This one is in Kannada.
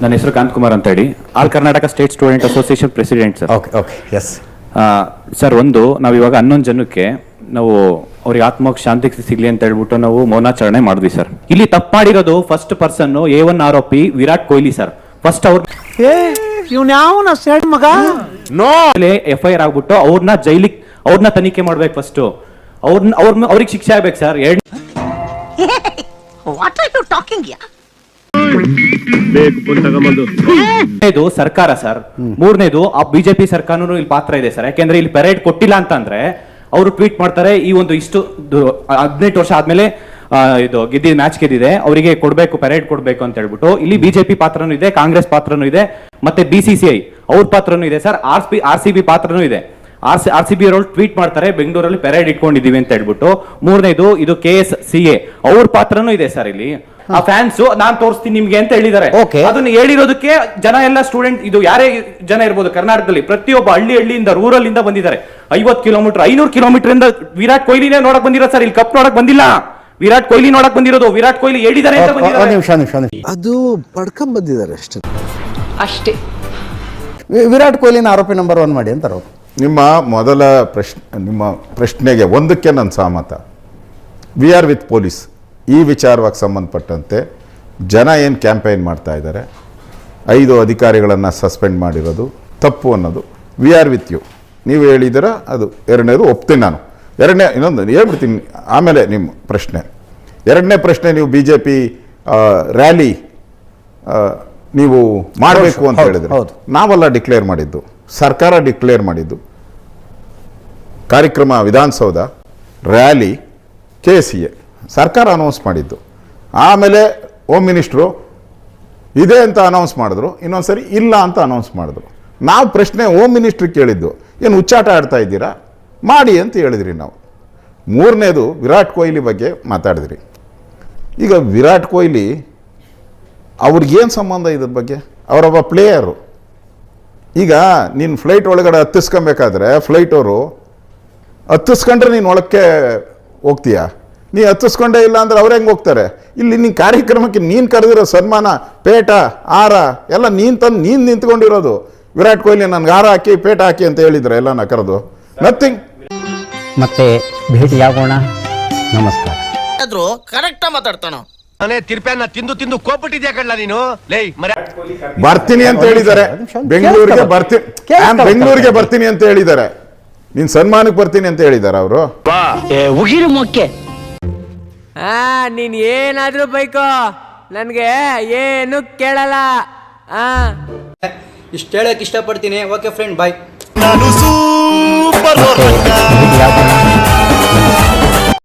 ನನ್ನ ಹೆಸರು ಕಾಂತ್ ಕುಮಾರ್ ಅಂತ ಹೇಳಿ. All Karnataka state student association president sir okay okay yes sir ಒಂದು ನಾವು ಇವಾಗ ಹನ್ನೊಂದು ಜನಕ್ಕೆ ನಾವು ಅವ್ರಿಗೆ ಆತ್ಮಕ್ಕೆ ಶಾಂತಿ ಸಿಗ್ಲಿ ಅಂತ ಹೇಳ್ಬಿಟ್ಟು ನಾವು ಮೌನಾಚರಣೆ ಮಾಡಿದ್ವಿ ಸರ್ ಇಲ್ಲಿ ತಪ್ಪಾಡಿರೋದು ಫಸ್ಟ್ ಪರ್ಸನ್ ಎ ಒನ್ ಆರೋಪಿ ವಿರಾಟ್ ಕೊಹ್ಲಿ ಸರ್ ಫಸ್ಟ್ ಅವ್ರ ಇವ್ನ ಸೆಡ್ ಮಗ? ನೋ ಎಫ್ ಐ ಆರ್ ಆಗ್ಬಿಟ್ಟು ಅವ್ರನ್ನ ಜೈಲಿಗೆ ಅವ್ರನ್ನ ತನಿಖೆ ಮಾಡ್ಬೇಕು ಫಸ್ಟ್ ಅವ್ರನ್ನ ಅವ್ರ ಅವ್ರಿಗೆ ಶಿಕ್ಷೆ ಆಗ್ಬೇಕು ಸರ್ ಹೇಳಿ what are you talking yeah ಮೂರನೇದು ಸರ್ಕಾರ ಸರ್ ಮೂರನೇದು, ಆ ಬಿಜೆಪಿ ಸರ್ಕಾರನೂ ಇಲ್ಲಿ ಪಾತ್ರ ಇದೆ ಸರ್ ಯಾಕೆಂದ್ರೆ ಇಲ್ಲಿ ಪೆರೇಡ್ ಕೊಟ್ಟಿಲ್ಲ ಅಂತಂದ್ರೆ ಅವರು ಟ್ವೀಟ್ ಮಾಡ್ತಾರೆ, ಈ ಒಂದು ಇಷ್ಟು ಹದಿನೆಂಟು ವರ್ಷ ಆದ್ಮೇಲೆ ಇದು ಗೆದ್ದಿದ ಮ್ಯಾಚ್ ಗೆದ್ದಿದೆ, ಅವರಿಗೆ ಕೊಡ್ಬೇಕು ಪೆರೇಡ್ ಕೊಡ್ಬೇಕು ಅಂತ ಹೇಳ್ಬಿಟ್ಟು ಇಲ್ಲಿ ಬಿಜೆಪಿ ಪಾತ್ರನೂ ಇದೆ, ಕಾಂಗ್ರೆಸ್ ಪಾತ್ರನೂ ಇದೆ, ಮತ್ತೆ ಬಿ ಸಿ ಸಿ ಐ ಅವ್ರ ಪಾತ್ರನೂ ಇದೆ sir R P R C B ಪಾತ್ರನೂ ಇದೆ. R C R C B ಅವರು ಟ್ವೀಟ್ ಮಾಡ್ತಾರೆ, ಬೆಂಗಳೂರಲ್ಲಿ ಪೆರೇಡ್ ಇಟ್ಕೊಂಡಿದೀವಿ ಅಂತ ಹೇಳ್ಬಿಟ್ಟು. ಮೂರನೇದು, ಇದು ಕೆ ಎಸ್ ಸಿ ಎ ಅವ್ರ ಪಾತ್ರನೂ ಇದೆ ಸರ್ ಇಲ್ಲಿ. ಆ ಫ್ಯಾನ್ಸ್ ನಾನ್ ತೋರಿಸ್ತೀನಿ ನಿಮ್ಗೆ ಅಂತ ಹೇಳಿದ್ದಾರೆ. Okay. ಅದನ್ನ ಹೇಳಿರೋದಕ್ಕೆ ಜನ ಎಲ್ಲ ಸ್ಟೂಡೆಂಟ್ ಇದು ಯಾರೇ ಜನ ಇರ್ಬೋದು ಕರ್ನಾಟಕದಲ್ಲಿ ಪ್ರತಿಯೊಬ್ಬ ಹಳ್ಳಿ ಹಳ್ಳಿಯಿಂದ ರೂರಲ್ ಇಂದ ಬಂದಿದ್ದಾರೆ. ಐವತ್ ಕಿಲೋಮೀಟರ್ ಐನೂರು ಕಿಲೋಮೀಟರ್ ಇಂದ ವಿರಾಟ್ ಕೊಹ್ಲಿನೇ ನೋಡಕ್ ಬಂದಿರೋ ಸರ್ ಇಲ್ಲಿ ಕಪ್ ನೋಡಕ್ ಬಂದಿಲ್ಲ. ವಿರಾಟ್ ಕೊಹ್ಲಿ ನೋಡಕ್ ಬಂದಿರೋದು ವಿರಾಟ್ ಕೊಹ್ಲಿ ಹೇಳಿದ್ದಾರೆ ಅಂತ ಒಂದು ಬಂದಿದ್ದಾರೆ. ನಿಮಿಷ ನಿಮಿಷ ನಿಮಿಷ. ಅದು ಪಡ್ಕೊಂಡ್ ಬಂದಿದ್ದಾರೆ ಅಷ್ಟೇ. ಅಷ್ಟೇ. ವಿ- ವಿರಾಟ್ ಕೊಹ್ಲಿನ ಆರೋಪಿ ನಂಬರ್ ಒನ್ ಮಾಡಿ ಅಂತಾರೆ ಅವರು. ನಿಮ್ಮ ಮೊದಲ ಪ್ರಶ್ನೆ ನಿಮ್ಮ ಪ್ರಶ್ನೆಗೆ ಒಂದಕ್ಕೆ ನನ್ನ ಸಹಮತ. ವಿ ಆರ್ ವಿತ್ ಪೊಲೀಸ್ ಈ ವಿಚಾರವಾಗಿ ಸಂಬಂಧಪಟ್ಟಂತೆ ಜನ ಏನು ಕ್ಯಾಂಪೇನ್ ಮಾಡ್ತಾ ಇದ್ದಾರೆ ಐದು ಅಧಿಕಾರಿಗಳನ್ನು ಸಸ್ಪೆಂಡ್ ಮಾಡಿರೋದು ತಪ್ಪು ಅನ್ನೋದು ವಿ ಆರ್ ವಿತ್ ಯು. ನೀವು ಹೇಳಿದ್ದೀರ ಅದು ಎರಡನೇದು ಒಪ್ತೀನಿ ನಾನು. ಎರಡನೇ ಇನ್ನೊಂದು ಹೇಳ್ಬಿಡ್ತೀನಿ ಆಮೇಲೆ ನಿಮ್ಮ ಪ್ರಶ್ನೆ. ಎರಡನೇ ಪ್ರಶ್ನೆ ನೀವು ಬಿ ಜೆ ಪಿ ರ್ಯಾಲಿ ನೀವು ಮಾಡಬೇಕು ಅಂತ ಹೇಳಿದ್ರೆ. ಹೌದು. ನಾವೆಲ್ಲ ಡಿಕ್ಲೇರ್ ಮಾಡಿದ್ದು ಸರ್ಕಾರ ಡಿಕ್ಲೇರ್ ಮಾಡಿದ್ದು. ಕಾರ್ಯಕ್ರಮ Vidhana Soudha rally K C A. ಸರ್ಕಾರ ಅನೌನ್ಸ್ ಮಾಡಿದ್ದು. ಆಮೇಲೆ ಹೋಮ್ ಮಿನಿಸ್ಟ್ರು ಇದೆ ಅಂತ ಅನೌನ್ಸ್ ಮಾಡಿದ್ರು, ಇನ್ನೊಂದ್ಸರಿ ಇಲ್ಲ ಅಂತ ಅನೌನ್ಸ್ ಮಾಡಿದ್ರು. ನಾವು ಪ್ರಶ್ನೆ ಹೋಮ್ ಮಿನಿಸ್ಟ್ರಿಗೆ ಕೇಳಿದ್ದು, ಏನು ಉಚ್ಚಾಟ ಆಡ್ತಾ ಇದ್ದೀರಾ? ಮಾಡಿ ಅಂತ ಹೇಳಿದ್ರಿ ನಾವು. ಮೂರನೇದು ವಿರಾಟ್ ಕೊಹ್ಲಿ ಬಗ್ಗೆ ಮಾತಾಡಿದ್ರಿ. ಈಗ ವಿರಾಟ್ ಕೊಹ್ಲಿ ಅವ್ರಿಗೇನು ಸಂಬಂಧ ಇದ್ರ ಬಗ್ಗೆ? ಅವರೊಬ್ಬ ಪ್ಲೇಯರು ಈಗ ನೀನು ಫ್ಲೈಟ್ ಒಳಗಡೆ ಹತ್ತಿಸ್ಕೊಬೇಕಾದ್ರೆ ಫ್ಲೈಟ್ ಅವರು, ಹತ್ತಿಸ್ಕೊಂಡ್ರೆ ನೀನು ಒಳಕ್ಕೆ ಹೋಗ್ತೀಯಾ? ನೀ ಹತ್ತಿಸ್ಕೊಂಡೇ ಇಲ್ಲ ಅಂದ್ರೆ ಅವ್ರು ಹೆಂಗೆ ಹೋಗ್ತಾರೆ? ಇಲ್ಲಿ ನಿನ್ನ ಕಾರ್ಯಕ್ರಮಕ್ಕೆ ನೀನು ಕರೆದಿರೋ ಸನ್ಮಾನ ಪೇಟ ಆರ ಎಲ್ಲ ನೀನು ತಂದು ನೀನು ನಿಂತ್ಕೊಂಡಿರೋದು. ವಿರಾಟ್ ಕೊಹ್ಲಿ ನನಗೆ ಹಾರ ಹಾಕಿ ಪೇಟ ಹಾಕಿ ಅಂತ ಹೇಳಿದ್ರೆ ಎಲ್ಲ ನಾ ಕರೆದು. ನಥಿಂಗ್ ಮತ್ತೆ ಭೇಟಿಯಾಗೋಣ. ನಮಸ್ಕಾರ. ಆದ್ರೂ ಕರೆಕ್ಟ್ ಮಾತಾಡ್ತಾನೋ. ನಾನೇ ತಿರ್ಪ್ಯಾನ ತಿಂದು ತಿಂದು ಕೋಪಿಟ್ಟಿದ್ಯಾ ಕಡ್ಲ ನೀನು? ಲೇ ಮರ ಬರ್ತೀನಿ ಅಂತ ಹೇಳಿದ್ದಾರೆ. ಬೆಂಗಳೂರಿಗೆ ಬರ್ತೀನಿ. ಬೆಂಗಳೂರಿಗೆ ಬರ್ತೀನಿ ಅಂತ ಹೇಳಿದ್ದಾರೆ. ನಿನ್ ಸನ್ಮಾನಕ್ಕೆ ಬರ್ತೀನಿ ಅಂತ ಹೇಳಿದ್ದಾರೆ ಅವರು. ಉಗಿರು ಮೊಕ್ಕೆ. ಆ ನೀನ್ ಏನಾದ್ರೂ ಬೈಕೋ. ನನ್ಗೆ ಏನು ಕೇಳಲ್ಲ. ಆ. ಇಷ್ಟು ಹೇಳಕ್ ಇಷ್ಟಪಡ್ತೀನಿ. ಓಕೆ ಫ್ರೆಂಡ್ ಬಾಯ್ ನಾನು ಸೂಪರ್